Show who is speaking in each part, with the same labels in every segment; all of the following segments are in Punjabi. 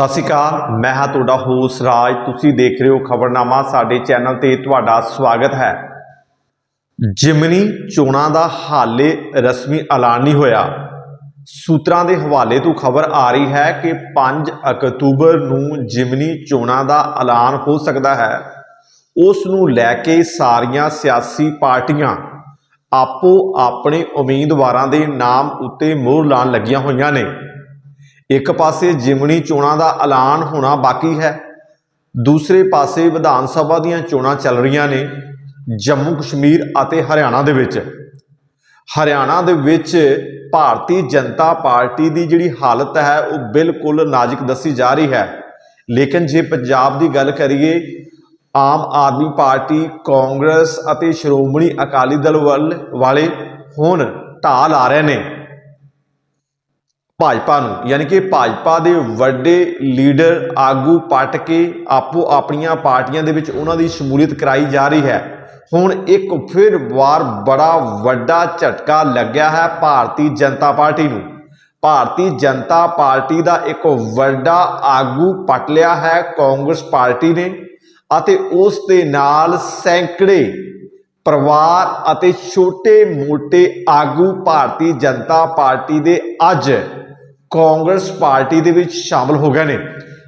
Speaker 1: ਸਤਿ ਸ਼੍ਰੀ ਅਕਾਲ, ਮੈਂ ਹਾਂ ਤੁਹਾਡਾ ਹੋਸ ਰਾਜ। ਤੁਸੀਂ ਦੇਖ ਰਹੇ ਹੋ ਖਬਰਨਾਮਾ, ਸਾਡੇ ਚੈਨਲ ਤੇ ਤੁਹਾਡਾ ਸਵਾਗਤ ਹੈ। ਜਿਮਨੀ ਚੋਣਾਂ ਦਾ ਹਾਲੇ ਰਸਮੀ ਐਲਾਨ ਨਹੀਂ ਹੋਇਆ। ਸੂਤਰਾਂ ਦੇ ਹਵਾਲੇ ਤੋਂ ਖਬਰ ਆ ਰਹੀ ਹੈ ਕਿ 5 ਅਕਤੂਬਰ ਨੂੰ ਜਿਮਨੀ ਚੋਣਾਂ ਦਾ ਐਲਾਨ ਹੋ ਸਕਦਾ ਹੈ। ਉਸ ਨੂੰ ਲੈ ਕੇ ਸਾਰੀਆਂ ਸਿਆਸੀ ਪਾਰਟੀਆਂ ਆਪੋ ਆਪਣੇ ਉਮੀਦਵਾਰਾਂ ਦੇ ਨਾਮ ਉੱਤੇ ਮੋਹਰ ਲਾਉਣ ਲੱਗੀਆਂ ਹੋਈਆਂ ਨੇ। ਇੱਕ ਪਾਸੇ ਜਿਮਣੀ ਚੋਣਾਂ ਦਾ ਐਲਾਨ ਹੋਣਾ ਬਾਕੀ ਹੈ, ਦੂਸਰੇ ਪਾਸੇ ਵਿਧਾਨ ਸਭਾ ਦੀਆਂ ਚੋਣਾਂ ਚੱਲ ਰਹੀਆਂ ਨੇ, ਜੰਮੂ ਕਸ਼ਮੀਰ ਅਤੇ ਹਰਿਆਣਾ ਦੇ ਵਿੱਚ। ਹਰਿਆਣਾ ਦੇ ਵਿੱਚ ਭਾਰਤੀ ਜਨਤਾ ਪਾਰਟੀ ਦੀ ਜਿਹੜੀ ਹਾਲਤ ਹੈ, ਉਹ ਬਿਲਕੁਲ ਨਾਜ਼ੁਕ ਦੱਸੀ ਜਾ ਰਹੀ ਹੈ। ਲੇਕਿਨ ਜੇ ਪੰਜਾਬ ਦੀ ਗੱਲ ਕਰੀਏ, ਆਮ ਆਦਮੀ ਪਾਰਟੀ, ਕਾਂਗਰਸ ਅਤੇ ਸ਼੍ਰੋਮਣੀ ਅਕਾਲੀ ਦਲ ਵੱਲ ਵਾਲੇ ਹੁਣ ਢਾਲ ਆ ਰਹੇ ਨੇ। ਭਾਜਪਾ ਨੂੰ, ਯਾਨੀ ਕਿ ਭਾਜਪਾ ਦੇ ਵੱਡੇ ਲੀਡਰ ਆਗੂ ਪਟ ਕੇ ਆਪੋ ਆਪਣੀਆਂ ਪਾਰਟੀਆਂ ਦੇ ਵਿੱਚ ਉਹਨਾਂ ਦੀ ਸ਼ਮੂਲੀਅਤ ਕਰਾਈ ਜਾ ਰਹੀ ਹੈ। ਹੁਣ ਇੱਕ ਫਿਰ ਵਾਰ ਬੜਾ ਵੱਡਾ ਝਟਕਾ ਲੱਗਿਆ ਹੈ ਭਾਰਤੀ ਜਨਤਾ ਪਾਰਟੀ ਨੂੰ। ਭਾਰਤੀ ਜਨਤਾ ਪਾਰਟੀ ਦਾ ਇੱਕ ਵੱਡਾ ਆਗੂ ਪਟ ਲਿਆ ਹੈ ਕਾਂਗਰਸ ਪਾਰਟੀ ਨੇ ਅਤੇ ਉਸ ਦੇ ਨਾਲ ਸੈਂਕੜੇ ਪਰਿਵਾਰ ਅਤੇ ਛੋਟੇ-ਮੋਟੇ ਆਗੂ ਭਾਰਤੀ ਜਨਤਾ ਪਾਰਟੀ ਦੇ ਅੱਜ ਕਾਂਗਰਸ ਪਾਰਟੀ ਦੇ ਵਿੱਚ ਸ਼ਾਮਲ ਹੋ ਗਏ ਨੇ।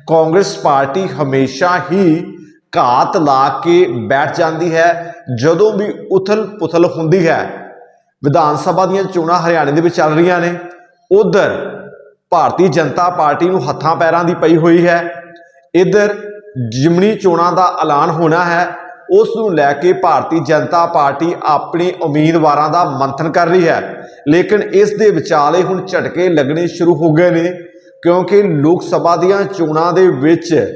Speaker 1: ਕਾਂਗਰਸ ਪਾਰਟੀ ਹਮੇਸ਼ਾ ਹੀ ਘਾਤ ਲਾ ਕੇ ਬੈਠ ਜਾਂਦੀ ਹੈ, ਜਦੋਂ ਵੀ ਉਥਲ-ਪੁਥਲ ਹੁੰਦੀ ਹੈ। ਵਿਧਾਨ ਸਭਾ ਦੀਆਂ ਚੋਣਾਂ ਹਰਿਆਣੇ ਦੇ ਵਿੱਚ ਚੱਲ ਰਹੀਆਂ ਨੇ। ਉਧਰ ਭਾਰਤੀ ਜਨਤਾ ਪਾਰਟੀ ਨੂੰ ਹੱਥਾਂ ਪੈਰਾਂ ਦੀ ਪਈ ਹੋਈ ਹੈ। ਇਧਰ ਜਿਮਣੀ ਚੋਣਾਂ ਦਾ ਐਲਾਨ ਹੋਣਾ ਹੈ। ਉਸ ਨੂੰ ਲੈ ਕੇ ਭਾਰਤੀ ਜਨਤਾ ਪਾਰਟੀ ਆਪਣੇ ਉਮੀਦਵਾਰਾਂ ਦਾ ਮੰਥਨ ਕਰ ਰਹੀ ਹੈ। ਲੇਕਿਨ ਇਸ ਦੇ ਵਿਚਾਲੇ ਹੁਣ ਝਟਕੇ ਲੱਗਣੇ ਸ਼ੁਰੂ ਹੋ ਗਏ ਨੇ, ਕਿਉਂਕਿ ਲੋਕ ਸਭਾ ਦੀਆਂ ਚੋਣਾਂ ਦੇ ਵਿੱਚ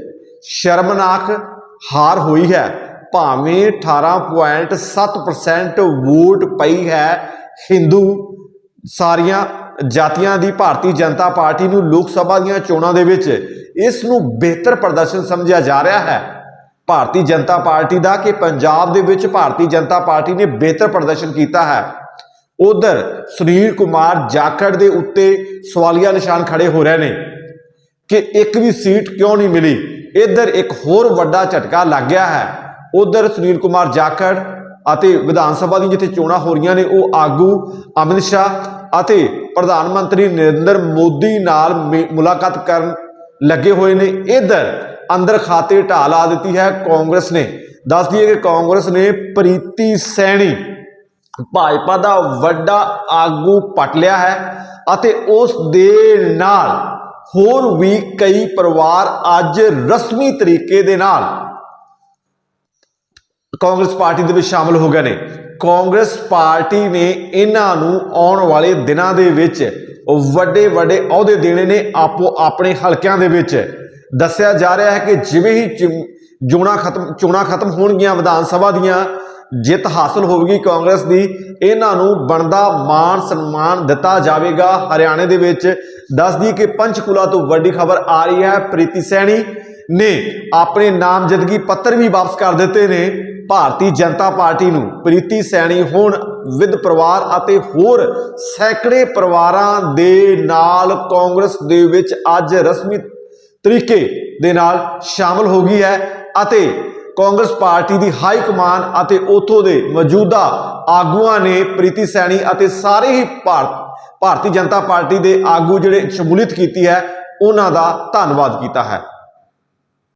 Speaker 1: ਸ਼ਰਮਨਾਕ ਹਾਰ ਹੋਈ ਹੈ। ਭਾਵੇਂ 18.7% ਵੋਟ ਪਈ ਹੈ ਹਿੰਦੂ ਸਾਰੀਆਂ ਜਾਤੀਆਂ ਦੀ, ਭਾਰਤੀ ਜਨਤਾ ਪਾਰਟੀ ਨੂੰ ਲੋਕ ਸਭਾ ਦੀਆਂ ਚੋਣਾਂ ਦੇ ਵਿੱਚ, ਇਸ ਨੂੰ ਬਿਹਤਰ ਪ੍ਰਦਰਸ਼ਨ ਸਮਝਿਆ ਜਾ ਰਿਹਾ ਹੈ। ਭਾਰਤੀ ਜਨਤਾ ਪਾਰਟੀ ਦਾ ਕਿ ਪੰਜਾਬ ਦੇ ਵਿੱਚ ਭਾਰਤੀ ਜਨਤਾ ਪਾਰਟੀ ਨੇ ਬਿਹਤਰ ਪ੍ਰਦਰਸ਼ਨ ਕੀਤਾ ਹੈ। ਉਧਰ ਸੁਨੀਲ ਕੁਮਾਰ ਜਾਖੜ ਦੇ ਉੱਤੇ ਸਵਾਲੀਆ ਨਿਸ਼ਾਨ ਖੜੇ ਹੋ ਰਹੇ ਨੇ ਕਿ ਇੱਕ ਵੀ ਸੀਟ ਕਿਉਂ ਨਹੀਂ ਮਿਲੀ? ਇੱਧਰ ਇੱਕ ਹੋਰ ਵੱਡਾ ਝਟਕਾ ਲੱਗ ਗਿਆ ਹੈ। ਉਧਰ ਸੁਨੀਲ ਕੁਮਾਰ ਜਾਖੜ ਅਤੇ ਵਿਧਾਨ ਸਭਾ ਦੀ ਜਿੱਥੇ ਚੋਣਾਂ ਹੋ ਰਹੀਆਂ ਨੇ, ਉਹ ਆਗੂ ਅਮਿਤ ਸ਼ਾਹ ਅਤੇ ਪ੍ਰਧਾਨ ਮੰਤਰੀ ਨਰਿੰਦਰ ਮੋਦੀ ਨਾਲ ਮੇ- ਮੁਲਾਕਾਤ ਕਰਨ ਲੱਗੇ ਹੋਏ ਨੇ। ਇੱਧਰ ਅੰਦਰ ਖਾਤੇ ਢਾਹ ਲਾ ਦਿੱਤੀ ਹੈ ਕਾਂਗਰਸ ਨੇ। ਦੱਸ ਦਈਏ ਕਿ ਕਾਂਗਰਸ ਨੇ ਪ੍ਰੀਤੀ ਸੈਣੀ ਭਾਜਪਾ ਦਾ ਵੱਡਾ ਆਗੂ ਪਟ ਲਿਆ ਹੈ ਅਤੇ ਉਸ ਦੇ ਨਾਲ ਹੋਰ ਵੀ ਕਈ ਪਰਿਵਾਰ ਅੱਜ ਰਸਮੀ ਤਰੀਕੇ ਦੇ ਨਾਲ ਕਾਂਗਰਸ ਪਾਰਟੀ ਦੇ ਵਿੱਚ ਸ਼ਾਮਲ ਹੋ ਗਏ ਨੇ। ਕਾਂਗਰਸ ਪਾਰਟੀ ਨੇ ਇਹਨਾਂ ਨੂੰ ਆਉਣ ਵਾਲੇ ਦਿਨਾਂ ਦੇ ਵਿੱਚ ਵੱਡੇ ਵੱਡੇ ਅਹੁਦੇ ਦੇਣੇ ਨੇ ਆਪੋ ਆਪਣੇ ਹਲਕਿਆਂ ਦੇ ਵਿੱਚ। ਦੱਸਿਆ ਜਾ ਰਿਹਾ ਹੈ ਕਿ ਜਿਵੇਂ ਹੀ ਚਿਮ- ਚੋਣਾਂ ਖਤਮ ਚੋਣਾਂ ਖਤਮ ਹੋਣਗੀਆਂ ਵਿਧਾਨ ਸਭਾ ਦੀਆਂ, ਜਿੱਤ ਹਾਸਲ ਹੋਵੇਗੀ ਕਾਂਗਰਸ ਦੀ, ਇਹਨਾਂ ਨੂੰ ਬਣਦਾ ਮਾਣ ਸਨਮਾਨ ਦਿੱਤਾ ਜਾਵੇਗਾ। ਹਰਿਆਣੇ ਦੇ ਵਿੱਚ ਦੱਸਦੀ ਕਿ ਪੰਚਕੂਲਾ ਤੋਂ ਵੱਡੀ ਖਬਰ ਆ ਰਹੀ ਹੈ, ਪ੍ਰੀਤੀ ਸੈਣੀ ਨੇ ਆਪਣੇ ਨਾਮਜ਼ਦਗੀ ਪੱਤਰ ਵੀ ਵਾਪਸ ਕਰ ਦਿੱਤੇ ਨੇ ਭਾਰਤੀ ਜਨਤਾ ਪਾਰਟੀ ਨੂੰ। ਪ੍ਰੀਤੀ ਸੈਣੀ ਹੁਣ ਵਿਦ ਪਰਿਵਾਰ ਅਤੇ ਹੋਰ ਸੈਂਕੜੇ ਪਰਿਵਾਰਾਂ ਦੇ ਨਾਲ ਕਾਂਗਰਸ ਦੇ ਵਿੱਚ ਅੱਜ ਰਸਮੀ ਤਰੀਕੇ ਦੇ ਨਾਲ ਸ਼ਾਮਲ ਹੋ ਗਈ ਹੈ ਅਤੇ ਕਾਂਗਰਸ ਪਾਰਟੀ ਦੀ ਹਾਈ ਕਮਾਨ ਅਤੇ ਉਥੋਂ ਦੇ ਮੌਜੂਦਾ ਆਗੂਆਂ ਨੇ ਪ੍ਰੀਤੀ ਸੈਣੀ ਅਤੇ ਸਾਰੇ ਹੀ ਭਾਰਤ, ਭਾਰਤੀ ਜਨਤਾ ਪਾਰਟੀ ਦੇ ਆਗੂ ਜਿਹੜੇ ਸ਼ਮੂਲੀਅਤ ਕੀਤੀ ਹੈ, ਉਹਨਾਂ ਦਾ ਧੰਨਵਾਦ ਕੀਤਾ ਹੈ।